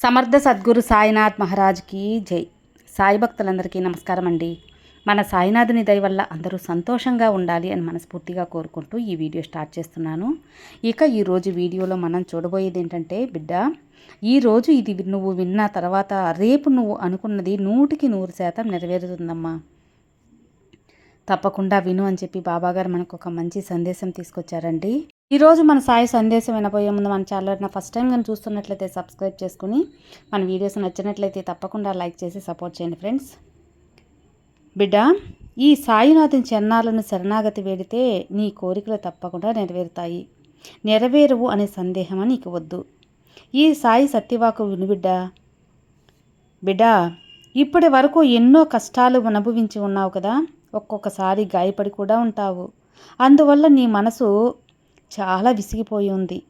సమర్థ సద్గురు సాయినాథ్ మహారాజ్కి జై. సాయి భక్తులందరికీ నమస్కారం అండి. మన సాయినాథుని దయ వల్ల అందరూ సంతోషంగా ఉండాలి అని మనస్ఫూర్తిగా కోరుకుంటూ ఈ వీడియో స్టార్ట్ చేస్తున్నాను. ఇక ఈరోజు వీడియోలో మనం చూడబోయేది ఏంటంటే బిడ్డ ఈరోజు ఇది నువ్వు విన్న తర్వాత రేపు నువ్వు అనుకున్నది నూటికి నూరు శాతం నెరవేరుతుందమ్మా. తప్పకుండా విను అని చెప్పి బాబాగారు మనకు ఒక మంచి సందేశం తీసుకొచ్చారండి. ఈరోజు మన సాయి సందేశం వినబోయే ముందు మన ఛానల్ ఫస్ట్ టైం కానీ చూస్తున్నట్లయితే సబ్స్క్రైబ్ చేసుకుని మన వీడియోస్ నచ్చినట్లయితే తప్పకుండా లైక్ చేసి సపోర్ట్ చేయండి ఫ్రెండ్స్ బిడ్డ ఈ సాయినాథుని చరణాలను శరణాగతి వేడితే నీ కోరికలు తప్పకుండా నెరవేరుతాయి. నెరవేరువు అనే సందేహం నీకు వద్దు. ఈ సాయి సత్యవాకు వినుబిడ్డ బిడ్డ ఇప్పటి వరకు ఎన్నో కష్టాలు అనుభవించి ఉన్నావు కదా ఒక్కొక్కసారి గాయపడి కూడా ఉంటావు. అందువల్ల నీ మనసు చాలా విసిగిపోయి ఉంది.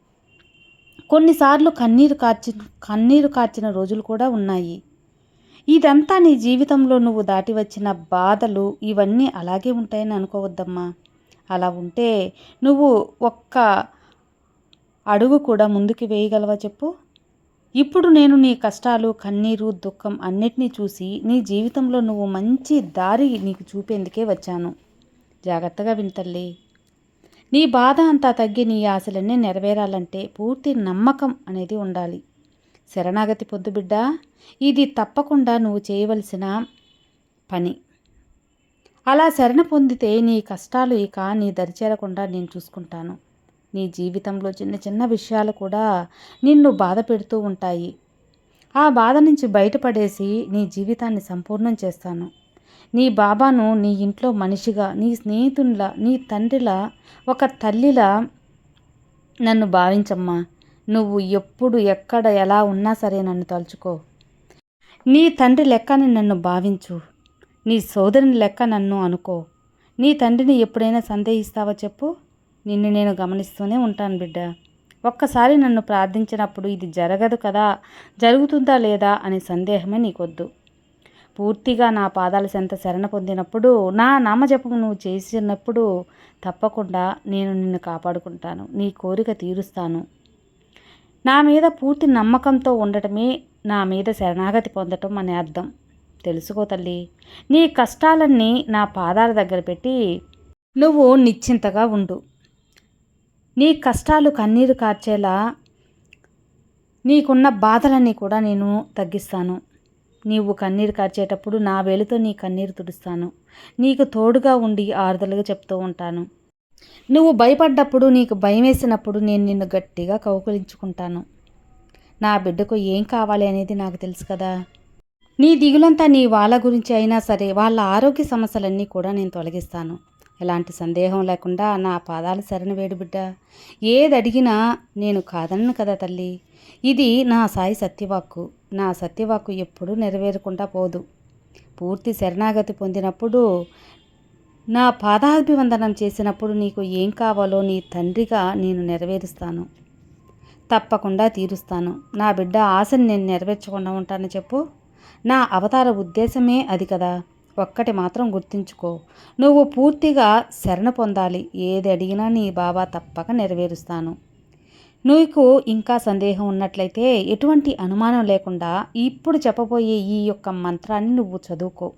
కొన్నిసార్లు కన్నీరు కార్చి కన్నీరు కార్చిన రోజులు కూడా ఉన్నాయి. ఇదంతా నీ జీవితంలో నువ్వు దాటి వచ్చిన బాధలు ఇవన్నీ అలాగే ఉంటాయని అనుకోవద్దమ్మా. అలా ఉంటే నువ్వు ఒక్క అడుగు కూడా ముందుకు వేయగలవా చెప్పు? ఇప్పుడు నేను నీ కష్టాలు కన్నీరు దుఃఖం అన్నిటినీ చూసి నీ జీవితంలో నువ్వు మంచి దారి నీకు చూపేందుకే వచ్చాను. జాగ్రత్తగా వింటల్లి నీ బాధ అంతా తగ్గి నీ ఆశలన్నీ నెరవేరాలంటే పూర్తి నమ్మకం అనేది ఉండాలి. శరణాగతి పొద్దు బిడ్డ ఇది తప్పకుండా నువ్వు చేయవలసిన పని. అలా శరణ పొందితే నీ కష్టాలు ఇక నీ దరిచేరకుండా నేను చూసుకుంటాను. నీ జీవితంలో చిన్న చిన్న విషయాలు కూడా నిన్ను బాధ పెడుతూ ఉంటాయి. ఆ బాధ నుంచి బయటపడేసి నీ జీవితాన్ని సంపూర్ణం చేస్తాను. నీ బాబాను నీ ఇంట్లో మనిషిగా నీ స్నేహితునిలా నీ తండ్రిలా ఒక తల్లిలా నన్ను భావించమ్మా. నువ్వు ఎప్పుడు ఎక్కడ ఎలా ఉన్నా సరే నన్ను తలుచుకో. నీ తండ్రి లెక్కని నన్ను భావించు. నీ సోదరుని లెక్క నన్ను అనుకో. నీ తండ్రిని ఎప్పుడైనా సందేహిస్తావా చెప్పు? నిన్ను నేను గమనిస్తూనే ఉంటాను బిడ్డ. ఒక్కసారి నన్ను ప్రార్థించినప్పుడు ఇది జరగదు కదా? జరుగుతుందా లేదా అనే సందేహమే నీకొద్దు. పూర్తిగా నా పాదాల చెంత శరణ పొందినప్పుడు నా నామజపం నువ్వు చేసినప్పుడు తప్పకుండా నేను నిన్ను కాపాడుకుంటాను. నీ కోరిక తీరుస్తాను. నా మీద పూర్తి నమ్మకంతో ఉండటమే నా మీద శరణాగతి పొందటం అనే అర్థం. తెలుసుకో తల్లి నీ కష్టాలన్నీ నా పాదాల దగ్గర పెట్టి నువ్వు నిశ్చింతగా ఉండు. నీ కష్టాలు కన్నీరు కార్చేలా నీకున్న బాధలన్నీ కూడా నేను తగ్గిస్తాను. నీవు కన్నీరు కార్చేటప్పుడు నా వేలితో నీ కన్నీరు తుడుస్తాను. నీకు తోడుగా ఉండి ఆరుదలుగా చెప్తూ ఉంటాను. నువ్వు భయపడ్డప్పుడు నీకు భయం వేసినప్పుడు నేను నిన్ను గట్టిగా కౌకలించుకుంటాను నా బిడ్డకు ఏం కావాలి అనేది నాకు తెలుసు కదా. నీ దిగులంతా నీ వాళ్ళ గురించి అయినా సరే వాళ్ళ ఆరోగ్య సమస్యలన్నీ కూడా నేను తొలగిస్తాను. ఎలాంటి సందేహం లేకుండా నా పాదాలు సరణ వేడు బిడ్డ. ఏది అడిగినా నేను కాదన్ను కదా తల్లి. ఇది నా సాయి సత్యవాక్కు. నా సత్యవాక్కు ఎప్పుడూ నెరవేరకుండా పోదు. పూర్తి శరణాగతి పొందినప్పుడు నా పాదాభివందనం చేసినప్పుడు నీకు ఏం కావాలో నీ తండ్రిగా నేను నెరవేరుస్తాను. తప్పకుండా తీరుస్తాను. నా బిడ్డ ఆశని నేను నెరవేర్చకుండా ఉంటాను చెప్పు. నా అవతార ఉద్దేశమే అది కదా. ఒక్కటి మాత్రం గుర్తుంచుకో. నువ్వు పూర్తిగా శరణ పొందాలి. ఏది అడిగినా నీ బాబా తప్పక నెరవేరుస్తాను. నీకు ఇంకా సందేహం ఉన్నట్లయితే ఎటువంటి అనుమానం లేకుండా ఇప్పుడు చెప్పబోయే ఈ యొక్క మంత్రాన్ని నువ్వు చదువుకో.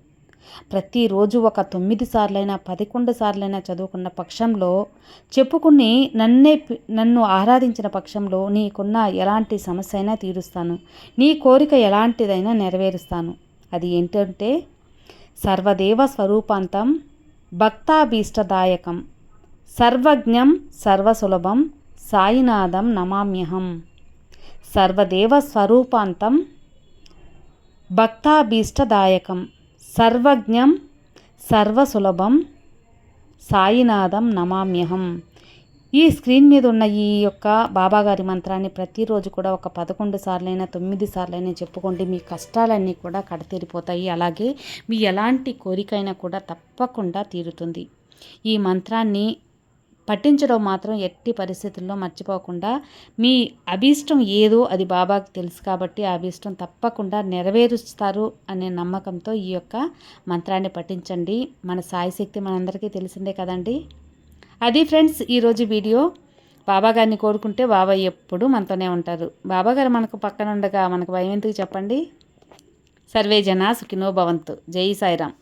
ప్రతిరోజు ఒక తొమ్మిది సార్లైనా పదకొండు సార్లైనా చదువుకున్న పక్షంలో చెప్పుకుని నన్నే నన్ను ఆరాధించిన పక్షంలో నీకున్న ఎలాంటి సమస్య అయినా తీరుస్తాను. నీ కోరిక ఎలాంటిదైనా నెరవేరుస్తాను. అది ఏంటంటే సర్వదేవ స్వరూపాంతం భక్తాభీష్టదాయకం. సర్వజ్ఞం సర్వసులభం. సాయినాథం నమామ్యహం. సర్వదేవ స్వరూపాంతం భక్తాభీష్టదాయకం. సర్వజ్ఞం సర్వసులభం సాయినాథం నమామ్యహం. ఈ స్క్రీన్ మీద ఉన్న ఈ యొక్క బాబాగారి మంత్రాన్ని ప్రతిరోజు కూడా ఒక పదకొండు సార్లైనా తొమ్మిది సార్లైనా చెప్పుకోండి మీ కష్టాలన్నీ కూడా కడతీరిపోతాయి. అలాగే మీ ఎలాంటి కోరికైనా కూడా తప్పకుండా తీరుతుంది. ఈ మంత్రాన్ని పట్టించడం మాత్రం ఎట్టి పరిస్థితుల్లో మర్చిపోకుండా మీ అభీష్టం ఏదో అది బాబాకి తెలుసు కాబట్టి ఆ అభీష్టం తప్పకుండా నెరవేరుస్తారు అనే నమ్మకంతో ఈ యొక్క మంత్రాన్ని పఠించండి. మన సాయి శక్తి మనందరికీ తెలిసిందే కదండి. అది ఫ్రెండ్స్ ఈరోజు వీడియో బాబా గారిని కోరుకుంటే బాబా ఎప్పుడు మనతోనే ఉంటారు. బాబా గారు మనకు పక్కన ఉండగా మనకు భయం ఎందుకు చెప్పండి? సర్వే జనా సుఖినో భవంతు. జై సాయిరామ్.